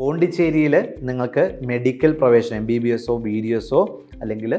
പോണ്ടിച്ചേരിയിൽ നിങ്ങൾക്ക് മെഡിക്കൽ പ്രവേശനം M B B എസോ ബി ഡി എസോ അല്ലെങ്കിൽ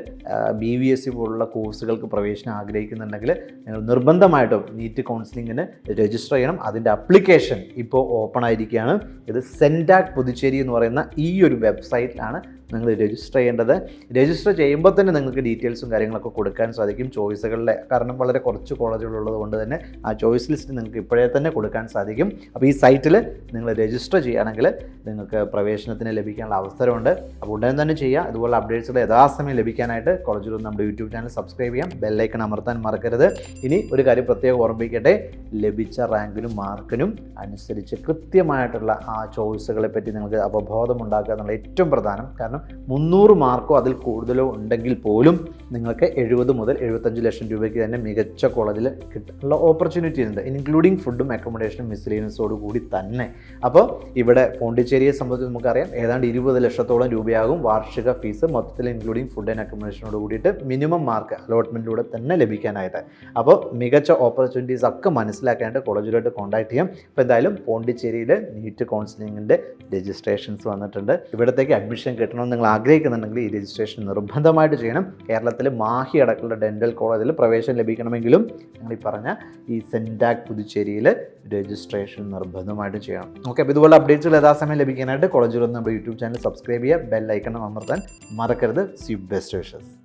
ബി വി എസ് സി പോലുള്ള കോഴ്സുകൾക്ക് പ്രവേശനം ആഗ്രഹിക്കുന്നുണ്ടെങ്കിൽ നിങ്ങൾ നിർബന്ധമായിട്ടും നീറ്റ് കൗൺസിലിങ്ങിന് രജിസ്റ്റർ ചെയ്യണം. അതിന്റെ അപ്ലിക്കേഷൻ ഇപ്പോൾ ഓപ്പൺ ആയിരിക്കുകയാണ്. ഇത് സെൻഡാക് പുതുച്ചേരി എന്ന് പറയുന്ന ഈ ഒരു വെബ്സൈറ്റിലാണ് നിങ്ങൾ രജിസ്റ്റർ ചെയ്യേണ്ടത്. രജിസ്റ്റർ ചെയ്യുമ്പോൾ തന്നെ നിങ്ങൾക്ക് ഡീറ്റെയിൽസും കാര്യങ്ങളൊക്കെ കൊടുക്കാൻ സാധിക്കും. ചോയ്സുകളിലെ കാരണം വളരെ കുറച്ച് കോളേജുകളുള്ളത് കൊണ്ട് തന്നെ ആ ചോയ്സ് ലിസ്റ്റ് നിങ്ങൾക്ക് ഇപ്പോഴേ തന്നെ കൊടുക്കാൻ സാധിക്കും. അപ്പോൾ ഈ സൈറ്റിൽ നിങ്ങൾ രജിസ്റ്റർ ചെയ്യുകയാണെങ്കിൽ നിങ്ങൾക്ക് പ്രവേശനത്തിന് ലഭിക്കാനുള്ള അവസരമുണ്ട്. അപ്പോൾ ഉടനെ തന്നെ ചെയ്യുക. അതുപോലെ അപ്ഡേറ്റ്സുകൾ യഥാസമയം ലഭിക്കാനായിട്ട് കോളേജിൽ നമ്മുടെ യൂട്യൂബ് ചാനൽ സബ്സ്ക്രൈബ് ചെയ്യാം. ബെല്ലൈക്കൺ അമർത്താൻ മറക്കരുത്. ഇനി ഒരു കാര്യം പ്രത്യേകം ഓർമ്മിക്കട്ടെ ലഭിച്ച റാങ്കിനും മാർക്കിനും അനുസരിച്ച് കൃത്യമായിട്ടുള്ള ആ ചോയ്സുകളെ പറ്റി നിങ്ങൾക്ക് അവബോധം ഉണ്ടാക്കുക എന്നുള്ള ഏറ്റവും പ്രധാനം. കാരണം മുന്നൂറ് മാർക്കോ അതിൽ കൂടുതലോ ഉണ്ടെങ്കിൽ പോലും നിങ്ങൾക്ക് എഴുപത് മുതൽ എഴുപത്തഞ്ച് ലക്ഷം രൂപയ്ക്ക് തന്നെ മികച്ച കോളേജിൽ കിട്ടാനുള്ള ഓപ്പർച്യൂണിറ്റി ഉണ്ട്. ഇൻക്ലൂഡിങ് ഫുഡും അക്കോമഡേഷനും മിസ്ലീനസോട് കൂടി തന്നെ. അപ്പോൾ ഇവിടെ പോണ്ടിച്ചേരിയെ സംബന്ധിച്ച് നമുക്കറിയാം. ഏതാണ്ട് ഇരുപത് ലക്ഷത്തോളം രൂപയാകും വാർഷിക ഫീസ് മൊത്തത്തിൽ ഇൻക്ലൂഡിങ് ഫുഡ് ആൻഡ് അക്കോമഡേഷനോട് കൂടിയിട്ട് മിനിമം മാർക്ക് അലോട്ട്മെന്റിലൂടെ തന്നെ ലഭിക്കാനായിട്ട്. അപ്പോൾ മികച്ച ഓപ്പർച്യൂണിറ്റീസ് ഒക്കെ മനസ്സിലാക്കാനായിട്ട് കോളേജിലോട്ട് കോൺടാക്ട് ചെയ്യാം. അപ്പോൾ എന്തായാലും പോണ്ടിച്ചേരിയിൽ നീറ്റ് കൗൺസിലിങ്ങിന്റെ രജിസ്ട്രേഷൻസ് വന്നിട്ടുണ്ട്. ഇവിടത്തേക്ക് അഡ്മിഷൻ കിട്ടണമെന്ന് നിങ്ങൾ ആഗ്രഹിക്കുന്നുണ്ടെങ്കിൽ ഈ രജിസ്ട്രേഷൻ നിർബന്ധമായിട്ട് ചെയ്യണം. കേരളത്തിൽ മാഹി അടക്കമുള്ള ഡെന്റൽ കോളേജിൽ പ്രവേശനം ലഭിക്കണമെങ്കിലും നിങ്ങൾ ഈ പറഞ്ഞ ഈ സെന്റാക് പുതുച്ചേരിയിൽ രജിസ്ട്രേഷൻ നിർബന്ധമായിട്ട് ചെയ്യണം. ഓക്കെ അപ്പോൾ ഇതുപോലെ അപ്ഡേറ്റ്സുകൾ യഥാസമയം ലഭിക്കാനായിട്ട് കോളേജിൽ ഒന്ന് നമ്മുടെ യൂട്യൂബ് ചാനൽ സബ്സ്ക്രൈബ് ചെയ്യുക ബെൽ ഐക്കൺ അമർത്താൻ മറക്കരുത്. സി Best wishes.